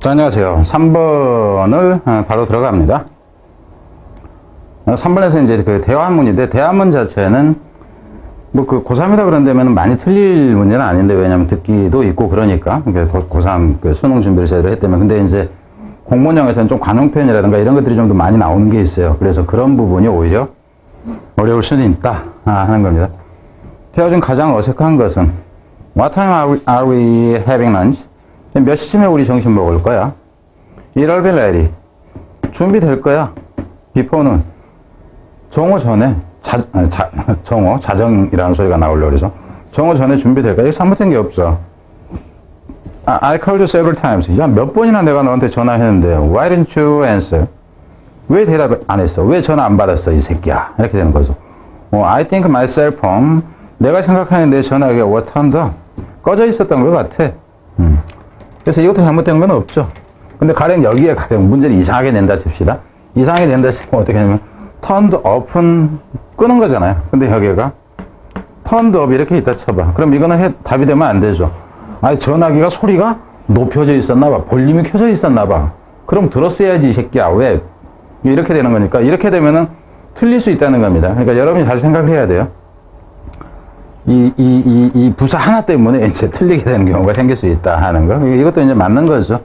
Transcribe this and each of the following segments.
자, 안녕하세요. 3번을 어, 바로 들어갑니다. 3번에서 이제 그 대화문인데, 대화문 자체는 뭐 그 고3이다 그런 데면 많이 틀릴 문제는 아닌데, 왜냐면 듣기도 있고 그러니까. 그러니까 고3 그 수능 준비를 제대로 했다면. 근데 이제 공문형에서는 좀 관용 표현이라든가 이런 것들이 좀 더 많이 나오는 게 있어요. 그래서 그런 부분이 오히려 어려울 수는 있다 아, 하는 겁니다. 대화 중 가장 어색한 것은 What time are we, are we having lunch? 몇 시쯤에 우리 점심 먹을 거야? It'll be ready. 준비될 거야. before는 정오 전에 자, 아, 자, 정오 자정이라는 소리가 나오려고 그래서 정오 전에 준비될 거야. 이거 잘못된 게 없어. 아, I called you several times. 야, 몇 번이나 내가 너한테 전화했는데 Why didn't you answer? 왜 대답 안 했어? 왜 전화 안 받았어? 이 새끼야. 이렇게 되는 거죠. 어, I think my cell phone 내가 생각하는 내 전화기가 was turned. 꺼져 있었던 것 같아. 음. 그래서 이것도 잘못된 건 없죠. 근데 가령 여기에 가령 문제를 이상하게 낸다 칩시다. 이상하게 낸다 치면 어떻게 하냐면 turned off은 끄는 거잖아요. 근데 여기가 turned up 이렇게 있다 쳐봐. 그럼 이거는 해- 답이 되면 안 되죠. 아니 전화기가 소리가 높여져 있었나 봐. 볼륨이 켜져 있었나 봐. 그럼 들었어야지 이 새끼야. 왜? 이렇게 되는 거니까 이렇게 되면은 틀릴 수 있다는 겁니다. 그러니까 여러분이 잘 생각해야 돼요. 이, 이, 이, 이 부사 하나 때문에 이제 틀리게 되는 경우가 생길 수 있다 하는 거. 이것도 이제 맞는 거죠.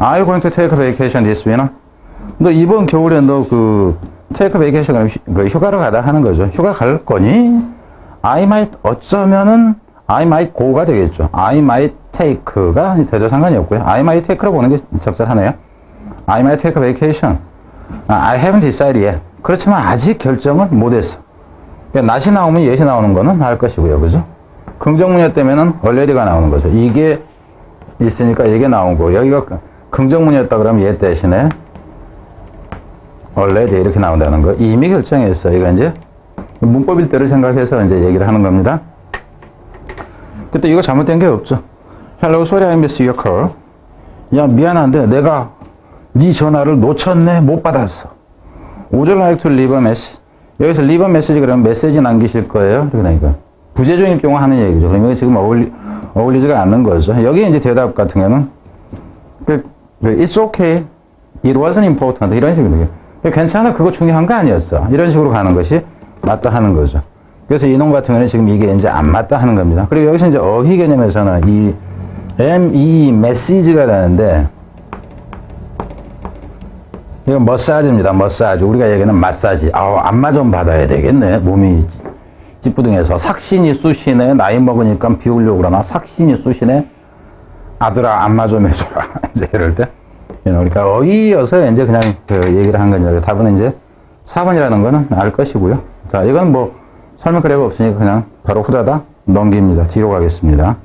Are you going to take a vacation this winter? 너 이번 겨울에 너 그 take a vacation 휴- 그 휴가를 가다 하는 거죠. 휴가 갈 거니? I might 어쩌면은 I might go가 되겠죠. I might take가 대도 상관이 없고요. I might take라고 보는 게 적절하네요. I might take a vacation. 아, I haven't decided yet. 그렇지만 아직 결정은 못했어. 그러니까 낫이 나오면 예시 나오는 거는 할 것이고요. 그죠? 긍정문여 때문에는 already가 나오는 거죠. 이게 있으니까 이게 나오고, 여기가 긍정문이었다 그러면 얘 대신에 already 이렇게 나온다는 거. 이미 결정했어. 이거 이제 문법일 때를 생각해서 이제 얘기를 하는 겁니다. 그때 이거 잘못된 게 없죠. Hello, sorry I missed your call. 야, 미안한데 내가 네 전화를 놓쳤네. 못 받았어. Would you like to leave a message? 여기서 a message 그러면 메시지 남기실 거예요. 되니까. 부재중일 경우 하는 얘기죠. 그러면 지금 어울리, 어울리지가 않는 거죠. 여기 이제 대답 같은 경우는 그, 그 it's okay. It wasn't important. 이런 식으로. 괜찮아. 그거 중요한 거 아니었어. 이런 식으로 가는 것이 맞다 하는 거죠. 그래서 이놈 같은 경우는 지금 이게 이제 안 맞다 하는 겁니다. 그리고 여기서 이제 어휘 개념에서는 이 M, E, 메시지가 되는데 이건 머사지입니다. 머사지. 우리가 얘기하는 마사지. 아우, 안마 좀 받아야 되겠네. 몸이 찌뿌둥해서. 삭신이 쑤시네. 나이 먹으니까 비우려고 그러나. 삭신이 쑤시네. 아들아, 안마 좀 해줘라. 이제 이럴 때. 그러니까 어이여서 이제 그냥 그 얘기를 한 거죠. 답은 이제 4번이라는 거는 알 것이고요. 자, 이건 뭐 설명 거래가 없으니까 그냥 바로 후다닥 넘깁니다. 뒤로 가겠습니다.